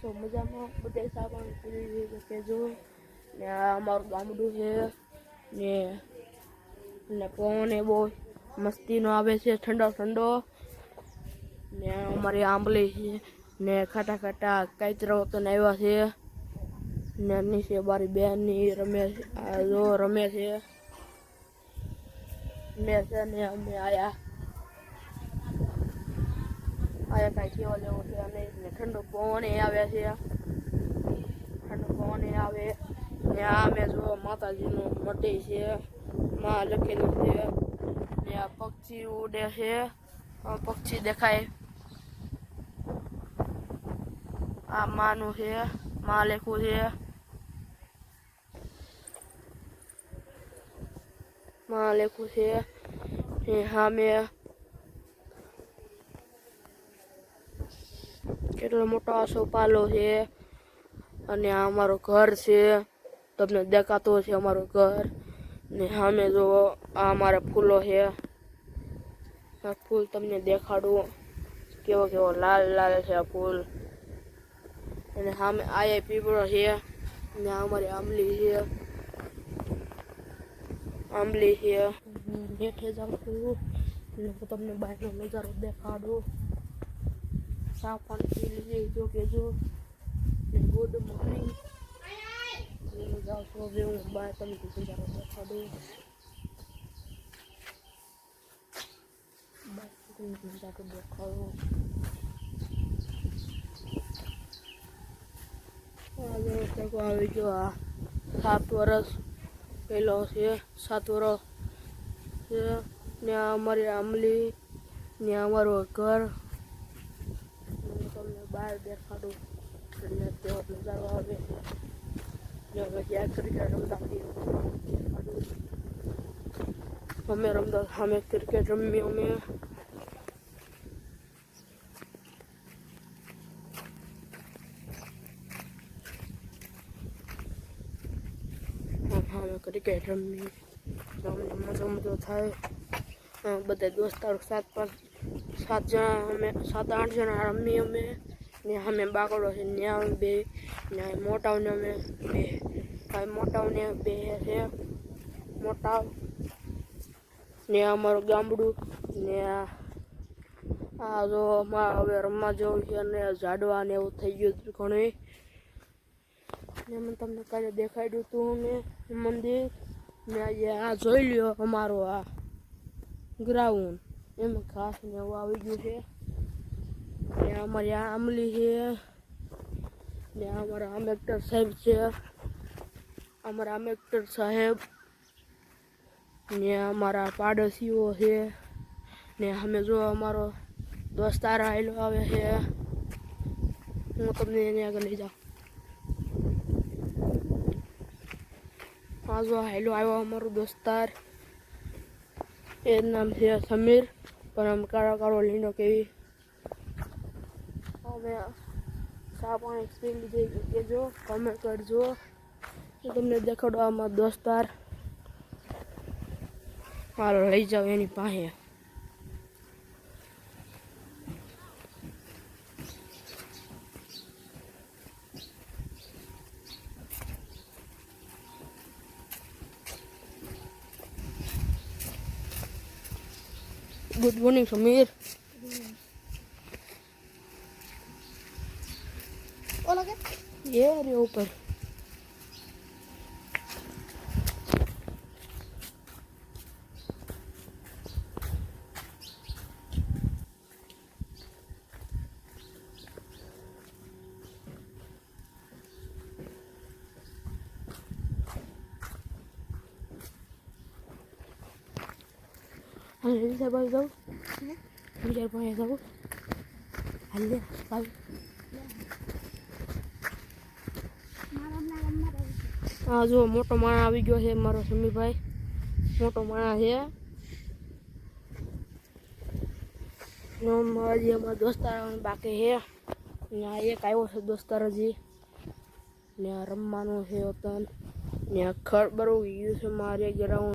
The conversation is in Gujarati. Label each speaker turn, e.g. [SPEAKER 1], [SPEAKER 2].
[SPEAKER 1] કેમ છો મજામાં બધા સાબણ પૂરી કહેજો ને અમારું ગામડું છે ને ને પવન એ બહુ મસ્તીનો આવે છે ઠંડો ઠંડો ને અમારી આંબલી છે ને ખાટા ખાટા કાચરો વતન આવ્યા છે ને નીચે મારી બેનની રમે જો રમે છે મેં છે ને અમે આવ્યા આયા કાંઈથી ઓલે ઉઠે અને ઠંડો પવન એ આવ્યા છે ઠંડો પવન એ આવે ને આ મેં જો માતાજીનું મઢી છે માં લખેલું છે ને આ પક્ષી ઉડે છે આ પક્ષી દેખાય આ માનું છે માં લખ્યું છે માં લખ્યું છે હા મેં રો મોટો સો પાલો છે અને આ અમારો ઘર છે તમને દેખાતો છે અમારો ઘર ને હામે જો આ અમારે ફૂલો છે આ ફૂલ તમને દેખાડું કેવો કેવો લાલ લાલ છે આ ફૂલ અને હામે આય પીપળો છે ને અમારે આમલી છે આમલી હિયર દેખ છે આ ફૂલ જો તમને બહાર નો નજારા દેખાડો સાફ પી લીધી જો કે જો ગુડ મોર્નિંગ હું જાઉં છું હવે હું બહાર તમે કીધું જાઓ બેઠા દઉં બસ જાતે દેખાડું આવી જો આ સાત વર્ષ પહેલો છે સાત વર્ષ છે ને અમારી આમલી ને અમારું ઘર her bir kadın sünnette olduğunda abi yapacak Türkiye Ramazan değil. हमें रमदान हमें क्रिकेट रमियों में હમણાં ક્રિકેટ રમી મજા મજો થાય બધા દોસ્તારો સાત પાંચ સાત જણા અમે સાત આઠ જણા રમીએ અમે નયા મે બાગડો છે નયા બે નયા મોટાઉને મે બે કાય મોટાઉને બે છે મોટા નયા મારું ગામડુ નયા આ જો માં હવે રમા જો છે ને જાડવા ને ઉ થઈ ગયો તો ગણે ને મન તમને કા દેખાયડું તું મે મંદિર મે આ જોઈ લ્યો અમારો આ ગ્રાઉન્ડ એમ કાશ મેવા આવી ગયો છે ને અમારી આમલી છે ને અમારા આમેક્ટર સાહેબ છે અમારા આમેક્ટર સાહેબ ને અમારા પાડોશીઓ છે ને અમે જો અમારો દોસ્તાર આવેલો આવે છે હું તમને એને આગળ લઈ જાઉં આ જો હાઈલો આવ્યો અમારો દોસ્તાર એ નામ છે સમીર પણ આમ કાળો કાળો લીનો કેવી હવે ચા પાણી પી લીધી કહેજો કમેન્ટ કરજો તમને દેખાડો આમાં દોસ્તાર હાલો લઈ જાઓ એની પાસે ગુડ મોર્નિંગ સમીર ये अरे ऊपर Analiz yapacağım. Ne? Bir yapmaya
[SPEAKER 2] yapacağım. Halde. Tabii.
[SPEAKER 1] આ જો મોટો માણા આવી ગયો છે મારો સમીભાઈ મોટો માણા છે અમારા દોસ્તારો બાકી છે આ એક આવ્યો છે દોસ્તાર હજી રમવાનું છે વતન ને છે મારે ગ્રાઉન્ડ